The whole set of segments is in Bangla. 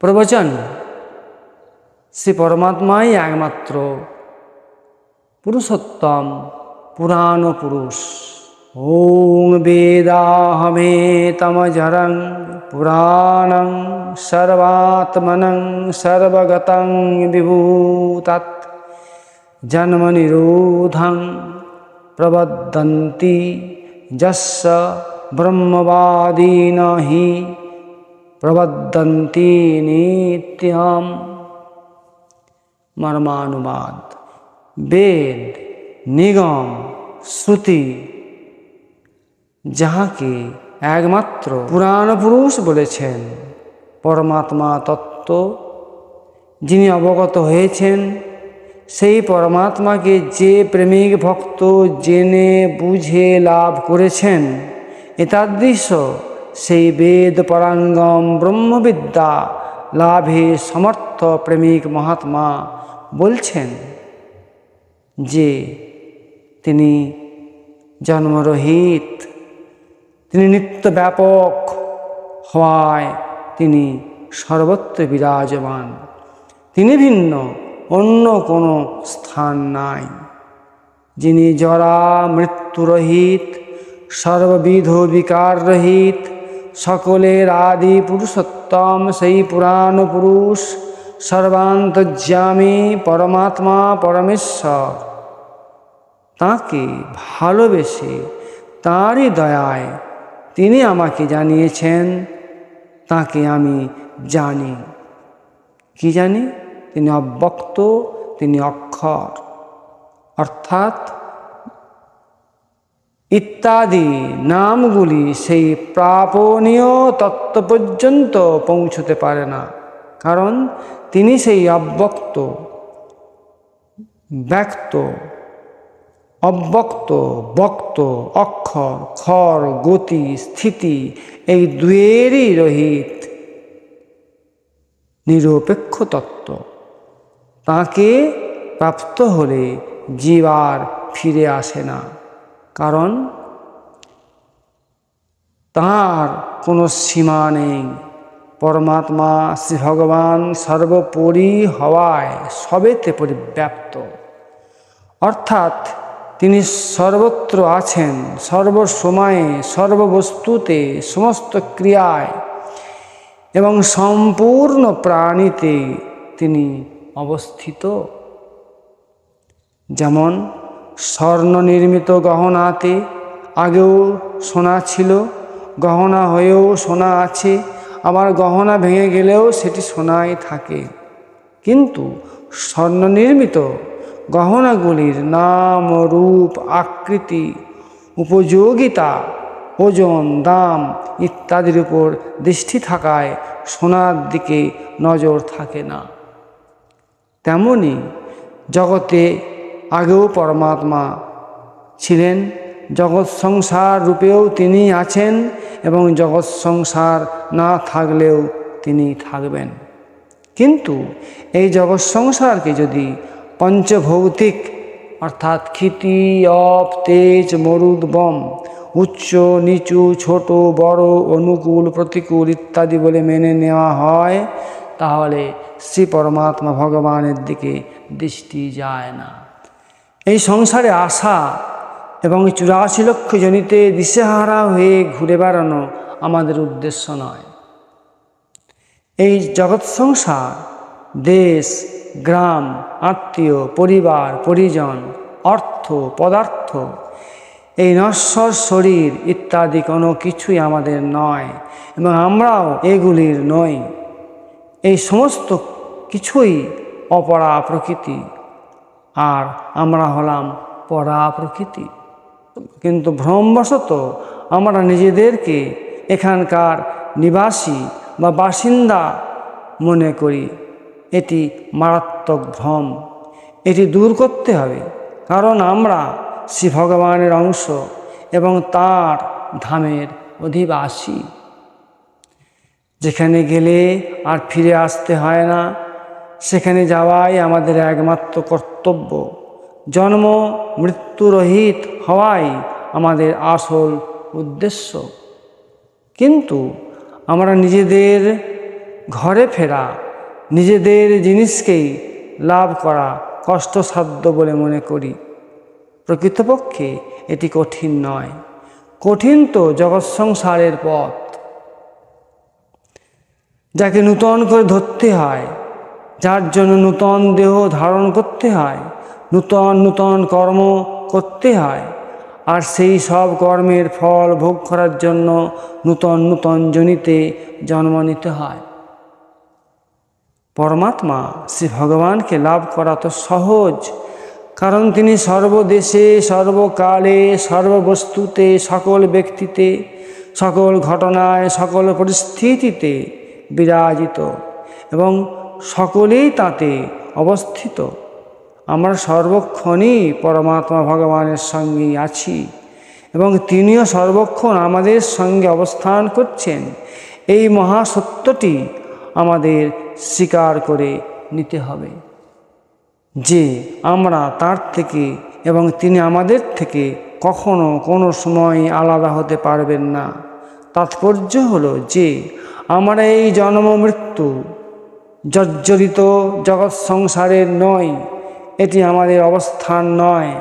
প্রবচন। সে পরমাত্মাই একমাত্র পুরুষোত্তম পুরাণ পুরুষ। ওং বেদাহমেতমজরং পুরাণং সর্বাত্মনং সর্বগতং বিভূতৎ জন্মনিরোধং প্রবদন্তি যস্য ব্রহ্মবাদীন হি প্রবদন্তি নিত্যম মর্মানুবাদ বেদ নিগম শ্রুতি যাহাকে একমাত্র পুরাণ পুরুষ বলেছেন পরমাত্মা তত্ত্ব যিনি অবগত হয়েছেন সেই পরমাত্মাকে যে প্রেমিক ভক্ত জেনে বুঝে লাভ করেছেন এতাদৃশ সেই বেদ পরাঙ্গম ব্রহ্মবিদ্যা লাভে সমর্থ প্রেমিক মহাত্মা বলছেন যে তিনি জন্মরহিত, তিনি নিত্য ব্যাপক হওয়ায় তিনি সর্বত্র বিরাজমান। তিনি ভিন্ন, অন্য কোনো স্থান নাই। যিনি জরা মৃত্যুরহিত, সর্ববিধ বিকার রহিত সকলের আদি পুরুষোত্তম, সেই পুরাণ পুরুষ, সর্বান্তর্যামী পরমাত্মা পরমেশ্বর। তাকে ভালোবেসে তাঁরই দয়ায় তিনি আমাকে জানিয়েছেন, তাকে আমি জানি। কি জানি? তিনি অব্যক্ত, তিনি অক্ষর। অর্থাৎ ইত্যাদি নামগুলি সেই প্রাপনীয় তত্ত্ব পর্যন্ত পৌঁছতে পারে না। কারণ তিনি সেই অব্যক্ত, ব্যক্ত, অব্যক্ত, বক্ত, অক্ষর, খর, গতি, স্থিতি এই দুয়েরই রহিত নিরপেক্ষ তত্ত্ব। তাকে প্রাপ্ত হলে জীবার ফিরে আসে না। কারণ তার কোনো সীমা নেই। পরমাত্মা শ্রী ভগবান সর্বোপরি হওয়ায় সবেতে পরিব্যাপ্ত। অর্থাৎ তিনি সর্বত্র আছেন, সর্বসময়ে, সর্ববস্তুতে, সমস্ত ক্রিয়ায় এবং সম্পূর্ণ প্রাণীতে তিনি অবস্থিত। যেমন স্বর্ণ নির্মিত গহনাতে আগেও সোনা ছিল, গহনা হয়েও সোনা আছে। আবার গহনা ভেঙে গেলেও সেটি সোনাই থাকে। কিন্তু স্বর্ণ নির্মিত গহনাগুলির নাম, রূপ, আকৃতি, উপযোগিতা, ওজন, দাম ইত্যাদির উপর দৃষ্টি থাকায় সোনার দিকে নজর থাকে না। তেমনি জগতে আগেও পরমাত্মা ছিলেন। জগৎ সংসার রূপেও তিনি আছেন এবং জগৎ সংসার না থাকলেও তিনি থাকবেন। কিন্তু এই জগৎ সংসারকে যদি পঞ্চভৌতিক অর্থাৎ ক্ষিতি, অপ, তেজ, মরুদ, বম, উচ্চ, নিচু, ছোট, বড়, অনুকূল, প্রতিকূল ইত্যাদি বলে মেনে নেওয়া হয়, তাহলে শ্রী পরমাত্মা ভগবানের দিকে দৃষ্টি যায় না। এই সংসারে আসা এবং চুরাশি লক্ষ জনিতে দিশেহারা হয়ে ঘুরে বেড়ানো আমাদের উদ্দেশ্য নয়। এই জগৎ সংসার, দেশ, গ্রাম, আত্মীয়, পরিবার, পরিজন, অর্থ, পদার্থ, এই নশ্বর, শরীর ইত্যাদি কোনো কিছুই আমাদের নয় এবং আমরাও এগুলির নই। এই সমস্ত কিছুই অপরা প্রকৃতি। আর আমরা হলাম পরা প্রকৃতি কিন্তু ভ্রমবশত আমরা নিজেদেরকে এখানকার নিবাসী বা বাসিন্দা মনে করি। এটি মারাত্মক ভ্রম। এটি দূর করতে হবে। কারণ আমরা শ্রী ভগবানের অংশ এবং তার ধামের অধিবাসী। যেখানে গেলে আর ফিরে আসতে হয় না। সেখানে যাওয়াই আমাদের একমাত্র কর্তব্য। জন্ম মৃত্যুরহিত হওয়াই আমাদের আসল উদ্দেশ্য। কিন্তু আমরা নিজেদের ঘরে ফেরা, নিজেদের জিনিসকেই লাভ করা কষ্টসাধ্য বলে মনে করি। প্রকৃতপক্ষে এটি কঠিন নয়। কঠিন তো জগৎ সংসারের পথ, যাকে নূতন করে ধরতে হয়। যার জন্য নূতন দেহ ধারণ করতে হয়, নূতন নূতন কর্ম করতে হয়। আর সেই সব কর্মের ফল ভোগ করার জন্য নূতন নূতন জনিতে জন্ম নিতে হয়। পরমাত্মা শ্রী ভগবানকে লাভ করা তো সহজ, কারণ তিনি সর্বদেশে, সর্বকালে, সর্ববস্তুতে, সকল ব্যক্তিতে, সকল ঘটনায়, সকল পরিস্থিতিতে বিরাজিত। এবং সকলেই তাতে অবস্থিত। আমরা সর্বক্ষণই পরমাত্মা ভগবানের সঙ্গেই আছি এবং তিনিও সর্বক্ষণ আমাদের সঙ্গে অবস্থান করছেন। এই মহাসত্যটি আমাদের স্বীকার করে নিতে হবে যে আমরা তার থেকে এবং তিনি আমাদের থেকে কখনো কোনো সময় আলাদা হতে পারবেন না। তাৎপর্য হলো যে আমরা এই জন্ম মৃত্যু জর্জরিত জগৎ সংসারের নয়, এটি আমাদের অবস্থান নয়,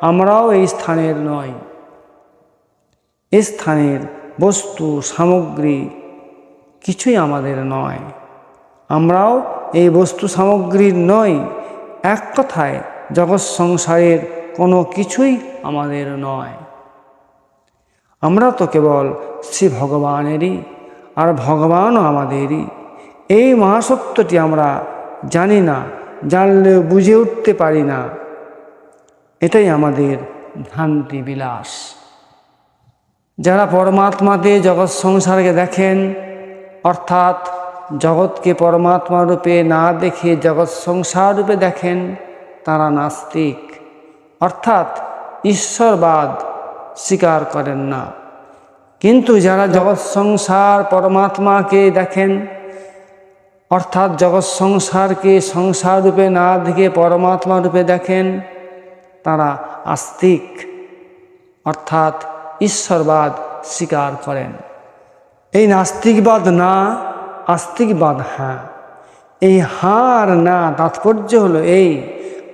আমরাও এই স্থানের নয়। এ স্থানের বস্তু, সামগ্রী কিছুই আমাদের নয়। আমরাও এই বস্তু সামগ্রীর নই, এক কথায় জগৎ সংসারের কোনো কিছুই আমাদের নয়। আমরা তো কেবল শ্রী ভগবানেরই আর ভগবানও আমাদেরই। এই মহাসত্যটি আমরা জানি না, জানলেও বুঝে উঠতে পারি না। এটাই আমাদের ভ্রান্তি বিলাস। যারা পরমাত্মাতে জগৎ সংসারকে দেখেন, অর্থাৎ জগৎকে পরমাত্মা রূপে না দেখে জগৎ সংসার রূপে দেখেন, তারা নাস্তিক। অর্থাৎ ঈশ্বরবাদ স্বীকার করেন না। কিন্তু যারা জগৎ সংসার পরমাত্মাকে দেখেন অর্থাৎ জগৎ সংসারকে সংসার রূপে না দেখে পরমাত্মা রূপে দেখেন তারা আস্তিক, অর্থাৎ ঈশ্বরবাদ স্বীকার করেন। এই নাস্তিকবাদ না, আস্তিকবাদ হ্যাঁ। এই হাঁ আর না, তাৎপর্য হলো এই,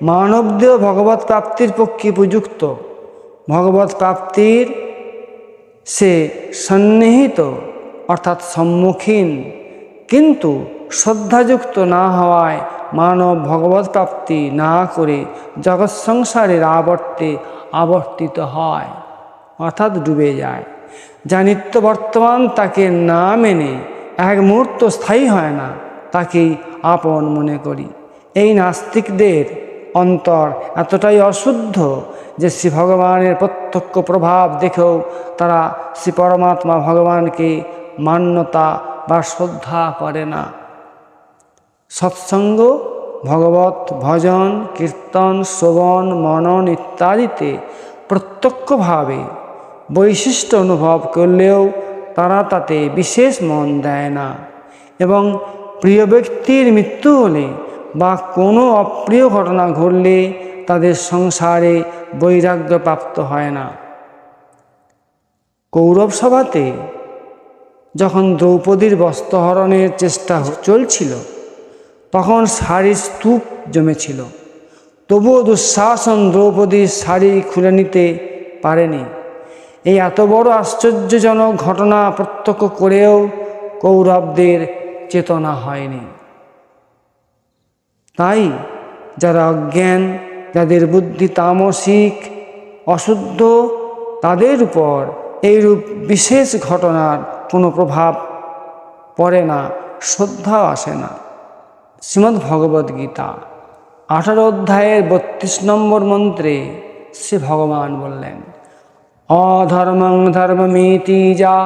মানবদেহ ভগবত প্রাপ্তির পক্ষে উপযুক্ত। ভগবত প্রাপ্তির সে সন্নিহিত, অর্থাৎ সম্মুখীন। কিন্তু শ্রদ্ধাযুক্ত না হওয়ায় মানব ভগবত প্রাপ্তি না করে জগৎ সংসারের আবর্তে আবর্তিত হয়, অর্থাৎ ডুবে যায়। যা নিত্য বর্তমান তাকে না মেনে, এক মুহূর্ত স্থায়ী হয় না, তাকেই আপন মনে করি। এই নাস্তিকদের অন্তর এতটাই অশুদ্ধ যে শ্রী ভগবানের প্রত্যক্ষ প্রভাব দেখেও তারা শ্রী পরমাত্মা ভগবানকে মান্যতা বা শ্রদ্ধা করে না। সৎসঙ্গ ভগবত ভজন, কীর্তন, শ্রবণ, মনন ইত্যাদিতে প্রত্যক্ষভাবে বৈশিষ্ট্য অনুভব করলেও তারা তাতে বিশেষ মন দেয় না এবং প্রিয় ব্যক্তির মৃত্যু হলে বা কোনো অপ্রিয় ঘটনা ঘটলে তাদের সংসারে বৈরাগ্য প্রাপ্ত হয় না। কৌরব সভাতে যখন দ্রৌপদীর বস্ত্রহরণের চেষ্টা চলছিল তখন শাড়ির স্তূপ জমেছিল। তবুও দুঃশাসন দ্রৌপদীর শাড়ি খুলে নিতে পারেনি। এই এত বড় আশ্চর্যজনক ঘটনা প্রত্যক্ষ করেও কৌরবদের চেতনা হয়নি। তাই যারা অজ্ঞান, যাদের বুদ্ধি তামসিক, অশুদ্ধ, তাদের উপর এইরূপ বিশেষ ঘটনার কোনো প্রভাব পড়ে না, শ্রদ্ধাও আসে না। শ্রীমদ্ ভগবদ্গীতা আঠারো অধ্যায়ের বত্রিশ নম্বর মন্ত্রে সে ভগবান বললেন, অধর্মং ধর্মমিতি যা,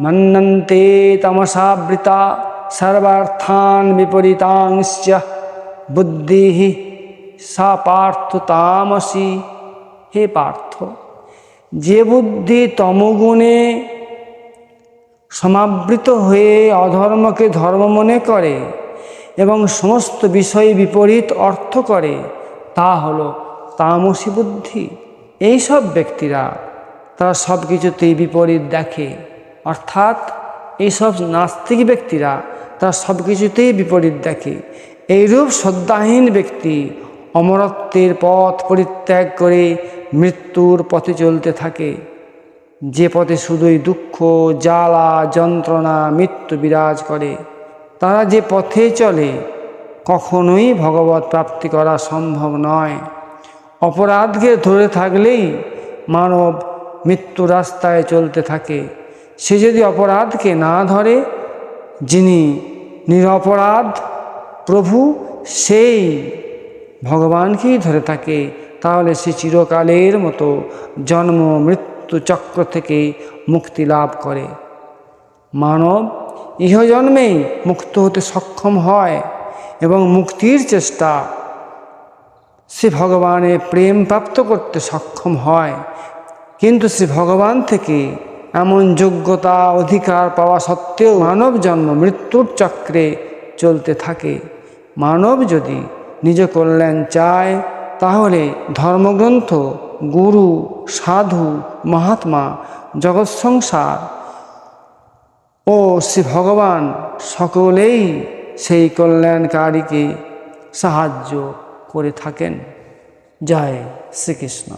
মন্নন্তে তমসাবৃতা, সর্বার্থান বিপরীতাংশ্চ, বুদ্ধি সা পার্থ তামসি। হে পার্থ, যে বুদ্ধি তমগুণে সমাবৃত হয়ে অধর্মকে ধর্ম মনে করে এবং সমস্ত বিষয়ে বিপরীত অর্থ করে, তা হল তামসী বুদ্ধি। এই সব ব্যক্তিরা, তারা সব কিছুতেই বিপরীত দেখে। অর্থাৎ এইসব নাস্তিক ব্যক্তিরা, তারা সব কিছুতেই বিপরীত দেখে। এইরূপ শ্রদ্ধাহীন ব্যক্তি অমরত্বের পথ পরিত্যাগ করে মৃত্যুর পথে চলতে থাকে। যে পথে শুধুই দুঃখ, জ্বালা, যন্ত্রণা, মৃত্যু বিরাজ করে। তারা যে পথে চলে, কখনোই ভগবত প্রাপ্তি করা সম্ভব নয়। অপরাধকে ধরে থাকলেই মানব মৃত্যু রাস্তায় চলতে থাকে। সে যদি অপরাধকে না ধরে, যিনি নিরপরাধ প্রভু, সেই ভগবানকেই ধরে থাকে। তাহলে সে চিরকালের মতো জন্ম, মৃত্যু চক্র থেকে মুক্তি লাভ করে। মানব ইহজন্মেই মুক্ত হতে সক্ষম হয় এবং মুক্তির চেষ্টা সে ভগবানের প্রেম প্রাপ্ত করতে সক্ষম হয়। কিন্তু সে ভগবান থেকে এমন যোগ্যতা, অধিকার পাওয়া সত্ত্বেও মানব জন্ম মৃত্যুর চক্রে চলতে থাকে। মানব যদি নিজ কল্যাণ চায়, তাহলে ধর্মগ্রন্থ, গুরু, সাধু, মহাত্মা, জগৎ সংসার ও শ্রী ভগবান সকলেই সেই কল্যাণকারীকে সাহায্য করে থাকেন। জয় শ্রীকৃষ্ণ।